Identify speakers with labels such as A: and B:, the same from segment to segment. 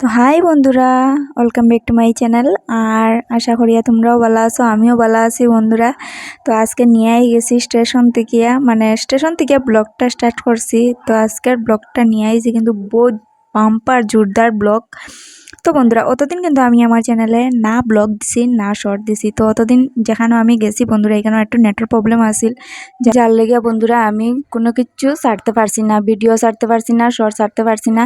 A: তো হাই বন্ধুরা welcome back to my channel আর আশা করিয়া তোমরাও ভালো আছো, আমিও ভালো আছি বন্ধুরা। তো আজকে নিয়েই গেছি স্টেশন থেকে মানে স্টেশন থেকে ব্লগটা স্টার্ট করছি। তো আজকের ব্লগটা নিয়ে আইছি কিন্তু বহুত পাম্পার জোরদার ব্লগ তো বন্ধুরা, অতদিন কিন্তু আমি আমার চ্যানেলে না ব্লগ দিছি, না শর্ট দিছি। তো অতদিন যেখানে আমি গেছি বন্ধুরা, এখানেও একটু নেটের প্রবলেম আসিল যার লেগে বন্ধুরা, আমি কোনো কিছু ছাড়তে পারছি না ভিডিও ছাড়তে পারছি না শর্ট ছাড়তে পারছি না।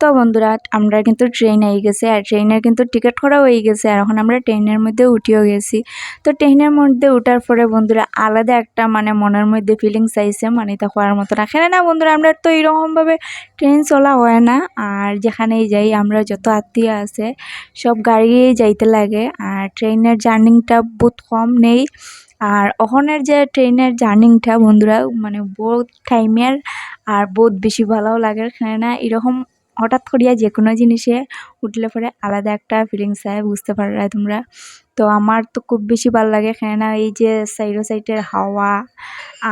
A: তো বন্ধুরা, আমরা কিন্তু ট্রেন আই গেছে, আর ট্রেনের কিন্তু টিকিট করা হয়ে গেছে, আর এখন আমরা ট্রেনের মধ্যে উঠিও গেছি। তো ট্রেনের মধ্যে উঠার পরে বন্ধুরা, আলাদা একটা মানে মনের মধ্যে ফিলিংস আইছে মানে তা হওয়ার মতো না। না বন্ধুরা, আমরা তো এইরকমভাবে ট্রেন চলা হয় না, আর যেখানেই যাই, আমরা যত আত্মীয় আছে। সব গাড়িয়ে যাইতে লাগে। আর ট্রেনের জার্নিংটা বহুত কম নেই। আর ওখানের যে ট্রেনের জার্নিংটা বন্ধুরা মানে বহুত টাইমের আর বহুত বেশি ভালোও লাগে। না এরকম হঠাৎ করিয়া যে কোনো জিনিসে উঠলে পরে আলাদা একটা ফিলিংস হয় বুঝতে পারা তোমরা। তো আমার তো খুব বেশি ভালো লাগে কেননা এই যে সাইডো সাইডের হাওয়া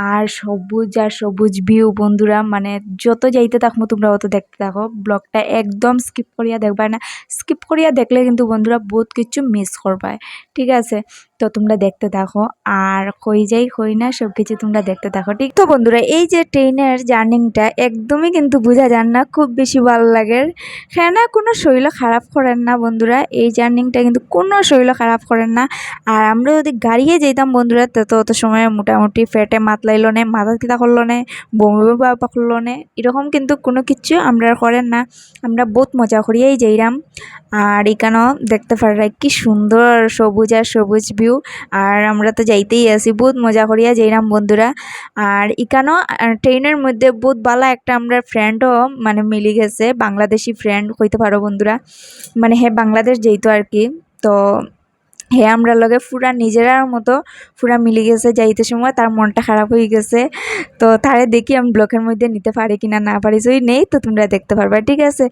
A: আর সবুজ আর সবুজ ভিউ বন্ধুরা মানে যত যাইতে থাকব তোমরা অত দেখতে থাকো। ব্লগটা একদম স্কিপ করিয়া দেখবা না। স্কিপ করিয়া দেখলে কিন্তু বন্ধুরা বহুত কিছু মিস করবায় ঠিক আছে? তো তোমরা দেখতে থাকো। আর কই যাই কই না সব কিছু তোমরা দেখতে থাকো। ঠিক? তো বন্ধুরা, এই যে ট্রেনের জার্নিংটা একদমই কিন্তু বোঝা যান না, খুব বেশি ভালো লাগে। হ্যাঁ না কোনো শরীর খারাপ করেন না বন্ধুরা। এই জার্নিংটা কিন্তু কোনো শরীর খারাপ করেন না। আর আমরা যদি গাড়িয়ে যেতাম বন্ধুরা তত অত সময় মোটামুটি ফেটে মাতলাইল নে, মাথা কিতা করল নে, বমি বা করল নে, এরকম কিন্তু কোনো কিছু আমরা করেন না। আমরা বহুত মজা করিয়াই যাইরাম। আর এখানেও দেখতে পারা কি সুন্দর সবুজ আর সবুজ ভিউ আর আমরা তো যাইতেই আছি বহুত মজা করিয়া যাইরাম বন্ধুরা। আর এখানেও ট্রেনের মধ্যে বহুত ভালো একটা আমরা ফ্রেন্ডও মানে মিলি গেছে, বাংলাদেশি ফ্রেন্ড হইতে পারো বন্ধুরা। মানে হ্যাঁ বাংলাদেশ যেইতো আর কি, তো হে, আমরা লগে ফুরা নিজেরার মতো ফুরা মিলে গেছে, যাইতে সময় তার মনটা খারাপ হয়ে গেছে। তো তারে দেখি আমি ব্লকের মধ্যে নিতে পারি কি না পারি, যদি নেই তো তোমরা দেখতে পারবা, ঠিক আছে?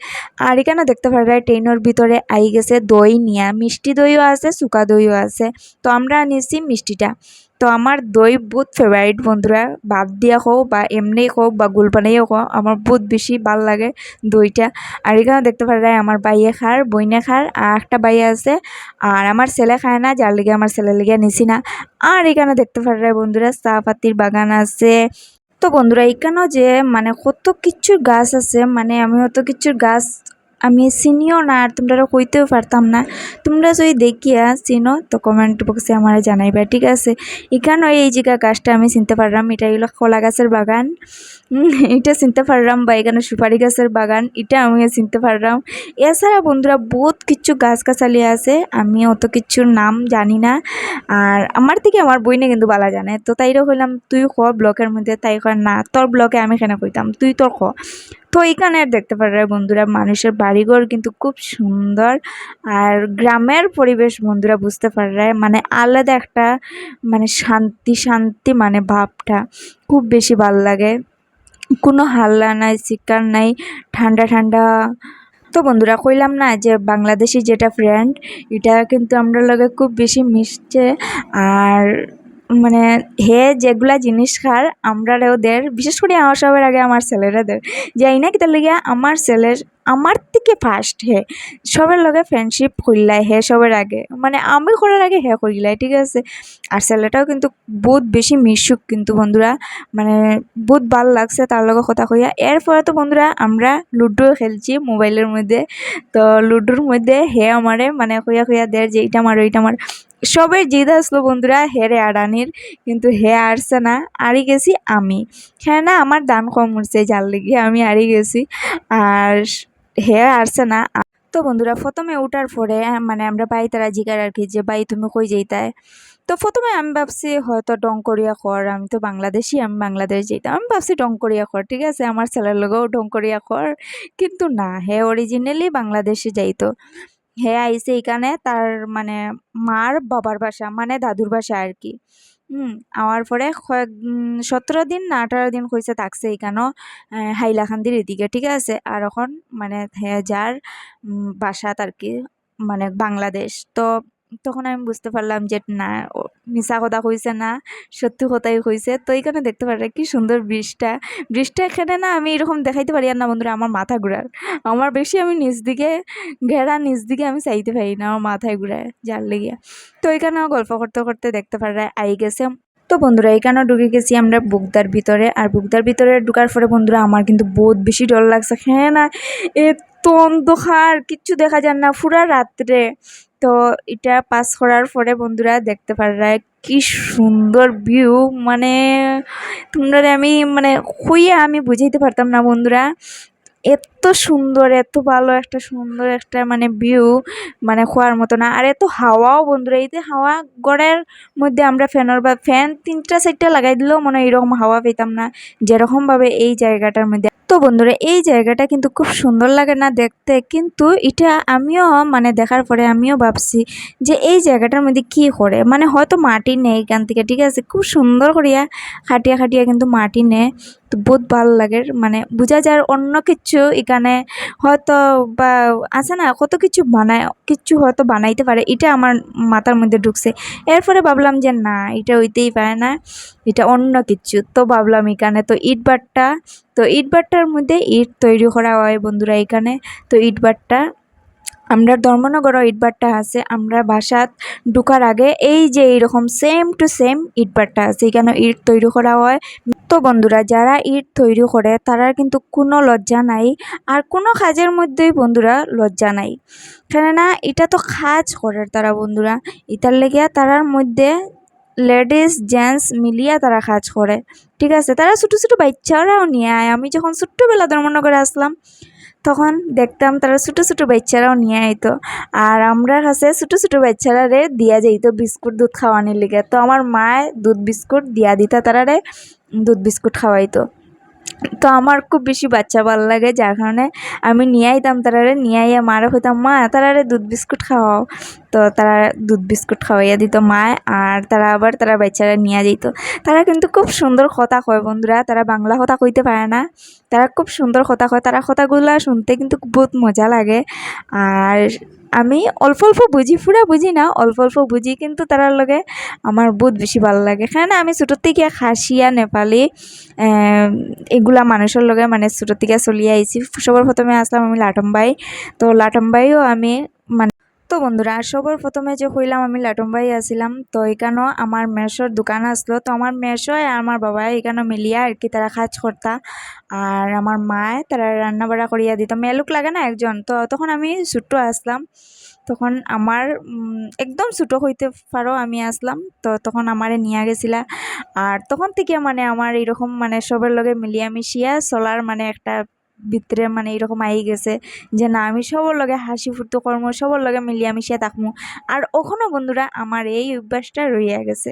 A: আর এখানে দেখতে পারবা, ট্রেনের ভিতরে আই গেছে দই নিয়া, মিষ্টি দইও আছে, শুকা দইও আছে। তো আমরা নিছি মিষ্টিটা। তো আমার দই বহুত ফেভারিট বন্ধুরা। ভাত দিয়া হোক বা এমনি হোক বা গুল বানাইও হোক আমার বহুত বেশি ভালো লাগে দইটা। আর এখানে দেখতে পারে আমার বাইয়ে খার বইনে খার আর একটা বাইয়ে আছে। আর আমার ছেলে খায় না, যার লিগে আমার ছেলে লিগে নিছি না। আর এখানে দেখতে পারে বন্ধুরা, চা পাতির বাগান আছে। তো বন্ধুরা এখানেও যে মানে কত কিছুর গাছ আছে মানে আমি অত কিছুর গাছ আমি চিনিও না আর তোমরা কইতেও পারতাম না। তোমরা যদি দেখিয়া চিনো, তো কমেন্ট বক্সে আমার জানাইবা, ঠিক আছে? এখানেও এই জায়গা গাছটা আমি চিনতে পারলাম, এটা হলো কলা গাছের বাগান। এটা চিনতে পারলাম বা এখানে সুপারি গাছের বাগান, এটা আমিও চিনতে পারলাম। এছাড়া বন্ধুরা, বহুত কিছু গাছ গাছালি আছে, আমি অত কিছুর নাম জানি না। আর আমার থেকে আমার বইনে কিন্তু বালা জানে, তো তাইরও কইলাম তুই খ ব্লকের মধ্যে, তাই কয় না, তোর ব্লকে আমি কেন কইতাম? তুই তোর খ তো এখানে দেখতে পারে বন্ধুরা, মানুষের বাড়িঘর কিন্তু খুব সুন্দর। আর গ্রামের পরিবেশ বন্ধুরা, বুঝতে পারে মানে আলাদা একটা মানে শান্তি শান্তি মানে ভাবটা খুব বেশি ভালো লাগে। কোনো হাল্লা নাই চিকার নাই, ঠান্ডা ঠান্ডা। তো বন্ধুরা, কইলাম না যে বাংলাদেশি যেটা ফ্রেন্ড এটা কিন্তু আমরা লগে খুব বেশি মিশছে। আর মানে হে যেগুলা জিনিস খার আমরা ওদের, বিশেষ করে আমার সবার আগে আমার ছেলেরা দের, যাই না কিতার লেগে আমার ছেলের, আমার থেকে ফার্স্ট হে, সবার লগে ফ্রেন্ডশিপ করিলাই হে সবার আগে মানে আমি করার আগে হে করিলাই ঠিক আছে? আর ছেলেটাও কিন্তু বহুত বেশি মিশুক কিন্তু বন্ধুরা মানে বহুত ভালো লাগছে তার লগে কথা কইয়া। এরপরে তো বন্ধুরা আমরা লুডো খেলছি মোবাইলের মধ্যে, তো লুডোর মধ্যে হে আমারে মানে কইয়া কইয়া দের যে এইটা মার, ওইটা মার। সবাই জিদ আসলো বন্ধুরা হেরে আড়ানির। কিন্তু হে আরছে না, আড়ি গেছি আমি। হ্যাঁ না, আমার দান কম উঠছে, যার লেগে আমি আড়ি গেছি। আর হে আরছে না তো বন্ধুরা, প্রথমে উঠার পরে মানে আমরা বাই তারা জিগার আর কি, যে বাই তুমি কই যেইতায় তো প্রথমে আমি ভাবছি, হয়তো ডংকরিয়া কর, আমি তো বাংলাদেশি, আমি বাংলাদেশ যেতাম আমি ভাবছি ডংকরিয়া কর, ঠিক আছে? আমার ছেলের লগেও ডংকরিয়া কর। কিন্তু না, হে অরিজিনালি বাংলাদেশে যাইতো। হে আইসে এখানে তার মানে মার বাবার ভাষা মানে দাদুর ভাষা আর কি। হুম, আওয়ার পরে কয়েক সতেরো দিন না আঠারো দিন হয়েছে থাকছে এখানেও হাইলাখান্দির এদিকে, ঠিক আছে? আর এখন মানে যার বাসা তার কি মানে বাংলাদেশ। তো তখন আমি বুঝতে পারলাম যে না মিশা কথা কইছে না, সত্যি কথাই কইছে। তো এইখানে দেখতে পারে কি সুন্দর ব্রিজটা ব্রিজটা এখানে না আমি এরকম দেখাইতে পারি আর না বন্ধুরা, আমার মাথা ঘুরার। আমার বেশি আমি নিজ দিকে, ঘেরা নিচ দিকে আমি চাইতে পারি না আমার মাথায় ঘুরায় যার লেগে তো এখানেও গল্প করতে করতে দেখতে পারে আই গেছে। তো বন্ধুরা এখানেও ঢুকে গেছি আমরা বুকদার ভিতরে। আর বুকদার ভিতরে ঢুকার পরে বন্ধুরা, আমার কিন্তু বহুত বেশি ডর লাগছে। হ্যাঁ না, এত অন্ধকার, কিচ্ছু দেখা যায় না। পুরা রাত্রে তো এটা পাস করার পরে বন্ধুরা দেখতে পাররা কি সুন্দর ভিউ মানে তোমরা আমি মানে খুইয়া আমি বুঝাইতে পারতাম না বন্ধুরা। এত সুন্দর, এত ভালো একটা সুন্দর একটা মানে ভিউ মানে খোয়ার মতো না। আর এত হাওয়াও বন্ধুরা, এই যে হাওয়া গড়ের মধ্যে আমরা ফ্যানের বা ফ্যান তিনটা চারটা লাগাই দিলেও মনে হয় এরকম হাওয়া পেতাম না, যেরকমভাবে এই জায়গাটার মধ্যে। তো বন্ধুরা, এই জায়গাটা কিন্তু খুব সুন্দর লাগে না দেখতে, কিন্তু এটা আমিও মানে দেখার পরে আমিও ভাবছি যে এই জায়গাটার মধ্যে কি করে? মানে হয়তো মাটি নেই এখান থেকে, ঠিক আছে? খুব সুন্দর করিয়া খাটিয়া খাটিয়া কিন্তু মাটি নেয় তো বহুত ভালো লাগে। মানে বোঝা যায় অন্য কিছু এখানে হয়তো বা আছে না, কত কিছু বানায়, কিছু হয়তো বানাইতে পারে, এটা আমার মাথার মধ্যে ঢুকছে। এরপরে ভাবলাম যে না, এটা হইতেই পারে না, এটা অন্য কিছু। তো ভাবলাম এখানে, তো ইট বাট্টা, তো ইট বাট্টার মধ্যে ইট তৈরি করা হয় বন্ধুরা এখানে। তো ইট বাট্টা আমরা ধর্মনগর ইটবাট্টা আছে, আমরা বাসাত ঢুকার আগে এই যে এইরকম সেম টু সেম ইটবাট্টা আছে, এখানে ইট তৈরি করা হয়। তো বন্ধুরা, যারা ইট তৈরি করে, তারা কিন্তু কোনো লজ্জা নাই, আর কোনো কাজের মধ্যেই বন্ধুরা লজ্জা নাই। কেননা এটা তো কাজ করে তারা বন্ধুরা, এটার লেগিয়া তারার মধ্যে লেডিস, জেন্টস মিলিয়া তারা কাজ করে। ঠিক আছে, তারা ছোটো ছোটো বাচ্চারাও নিয়ে আয়। আমি যখন ছোট্টবেলা ধর্মনগরে আসলাম তখন দেখতাম তারা ছোটো ছোটো বাচ্চারাও নিয়ে আইতো। আর আমরা কাছে ছোটো ছোটো বাচ্চারা রে দিয়া যাইত বিস্কুট দুধ খাওয়ানির লিগে। তো আমার মায় দুধ বিস্কুট দিয়া দিতা তারারে দুধ বিস্কুট খাওয়াইতো। তো আমার খুব বেশি বাচ্চা ভালো লাগে, যার কারণে আমি নিয়ে আইতাম তারারে, নিয়ে আইয়া মারে হইতাম, মা, তারারে দুধ বিস্কুট খাওয়াও। তো তারা দুধ বিস্কুট খাওয়াইয়া দিত মায়, আর তারা আবার তারা বাচ্চারা নিয়ে যেত তারা কিন্তু খুব সুন্দর কথা কয় বন্ধুরা, তারা বাংলা কথা কইতে পারে না। তারা খুব সুন্দর কথা কয়, তারা কথাগুলো শুনতে কিন্তু বহুত মজা লাগে। আর আমি অল্প অল্প বুঝি পুরা বুঝি না, অল্প অল্প বুঝি কিন্তু তারার লগে আমার বহুত বেশি ভালো লাগে। কারণ আমি ছোটোর থেকে খাসিয়া, নেপালি এগুলা মানুষের লগে মানে ছোটোর থেকে চলিয়ে আইছি সবার প্রথমে আসলাম আমি লাটম্বাই। তো লাটম্বাইও আমি মানে তো বন্ধুরা সবার প্রথমে যে হইলাম আমি লাটম্বাই আসিলাম তো এখানেও আমার মেশোর দোকান আসলো। তো আমার আর আমার বাবা এখানে মিলিয়া আর কি তারা কাজ করতা। আর আমার মায় তারা রান্না বাড়া করিয়া দিত। মেলুক লাগে না একজন। তো তখন আমি ছোট্ট আসলাম। তখন আমার একদম ছোটো হইতে পারো আমি আসলাম। তো তখন আমারে নিয়ে গেছিলা। আর তখন থেকে মানে আমার এরকম মানে সবার লগে মিলিয়া মিশিয়া চলার মানে একটা ভিতরে মানে এরকম আই গেছে যে, না, আমি সবার লগে হাসি ফুর্তি কর্ম, সবার লগে মিলিয়ে মিশিয়ে থাকব আর ওখানো বন্ধুরা, আমার এই অভ্যাসটা রইয়া গেছে।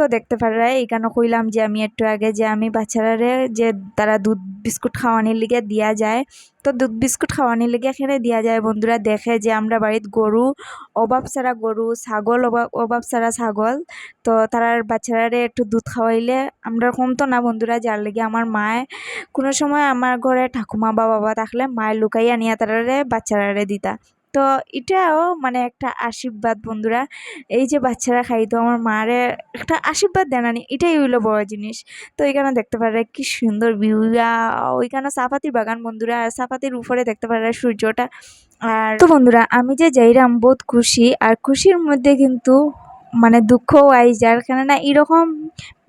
A: তো দেখতে পারা এখানে কইলাম যে আমি একটু আগে যে আমি বাচ্চারারে যে তারা দুধ বিস্কুট খাওয়ানির লিগে দিয়া যায়, তো দুধ বিস্কুট খাওয়ানির লিগে এখানে দিয়া যায়। বন্ধুরা দেখে যে আমরা বাড়িত গরু অভাব ছাড়া গরু, ছাগল অভাব অভাব ছাড়া ছাগল, তো তারার বাচ্চারারে একটু দুধ খাওয়াইলে আমরা কমতো না বন্ধুরা, যার লেগে আমার মায় কোনো সময় আমার ঘরে ঠাকুমা বা বাবা থাকলে মায়ের লুকাইয়া নিয়ে তারারে বাচ্চারারে দিতা। তো এটাও মানে একটা আশীর্বাদ বন্ধুরা। এই যে বাচ্চারা খাইতো আমার মারে একটা আশীর্বাদ দেনানি এটাই হইল বড় জিনিস। তো এখানে দেখতে পারে কি সুন্দর ভিউয়া ওইখানে চাপাতির বাগান বন্ধুরা আর চাপাতির উপরে দেখতে পারে সূর্যটা। আর তো বন্ধুরা, আমি যে যাইরাম বহুত খুশি, আর খুশির মধ্যে কিন্তু মানে দুঃখও আই যার কেননা এরকম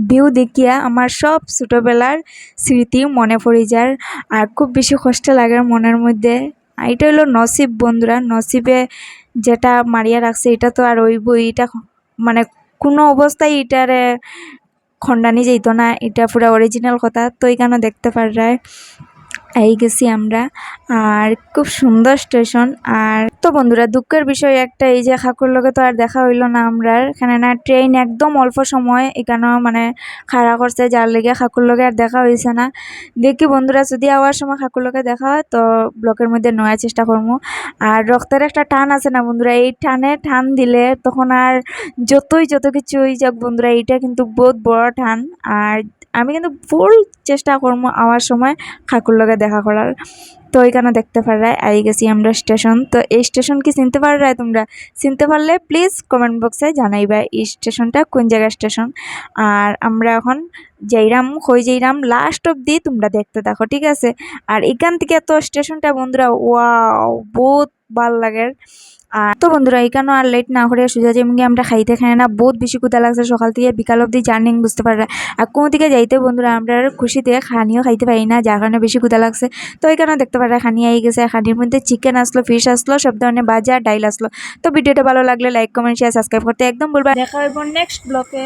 A: ভিউ দেখিয়া আমার সব ছোটোবেলার স্মৃতি মনে পড়ে যার আর খুব বেশি কষ্ট লাগে মনের মধ্যে এটা হলো নসিব বন্ধুরা, নসিবে যেটা মারিয়া রাখছে, এটা তো আর ওই বইটা মানে কোনো অবস্থায় এটারে খণ্ডানি যেত না, এটা পুরো অরিজিনাল কথা, তো এখানে দেখতে পারায় এই গেছি আমরা। আর খুব সুন্দর স্টেশন আর তো বন্ধুরা, দুঃখের বিষয় একটা, এই যে খাকুর লোকে তো আর দেখা হইল না আমরা। এখানে না ট্রেন একদম অল্প সময় এখানেও মানে খাড়া করছে, যার লেগে খাকুর লোকে আর দেখা হয়েছে না। দেখি বন্ধুরা, যদি আওয়ার সময় খাকুর লগে দেখা হয়, তো ব্লকের মধ্যে নেওয়ার চেষ্টা করব। আর রক্তের একটা টান আছে না বন্ধুরা, এই টানে টান দিলে তখন আর যতই যত কিছু হয়ে যাক বন্ধুরা, এইটা কিন্তু বহুত বড় টান। আর আমি কিন্তু ফুল চেষ্টা করব আওয়ার সময় খাকুর লগে দেখা করার। তো ওইখানে দেখতে পারায় আই গেছি আমরা স্টেশন। তো এই স্টেশন কি চিনতে পাররাই তোমরা? চিনতে পারলে প্লিজ কমেন্ট বক্সে জানাইবা এই স্টেশনটা কোন জায়গার স্টেশন। আর আমরা এখন যাইরাম, হই যাইরাম লাস্ট অব্দি তোমরা দেখতে দেখো ঠিক আছে? আর এখান থেকে তো স্টেশনটা বন্ধুরা ওয়াও বহুত ভালো লাগে। আর তো বন্ধুরা এখানে আর লেট না করে সোজা যেমনি আমরা খাইতে খাই না, বহুত বেশি ক্ষুদা লাগছে সকাল থেকে, বিকাল অব্দি জার্নিং বুঝতে পারে আর কোনো দিকে যাইতে বন্ধুরা, আমরা খুশিতে খানিও খাইতে পারি না, যার কারণে বেশি ক্ষুদা লাগছে। তো এখানেও দেখতে পারে খানি আই গেছে, খানির মধ্যে চিকেন আসলো ফিশ আসলো, সব ধরনের বাজার ডাইল আসলো। তো ভিডিওটা ভালো লাগলে লাইক কমেন্ট শেয়ার সাবস্ক্রাইব করতে একদম বলবা দেখা হইব নেক্সট ব্লকে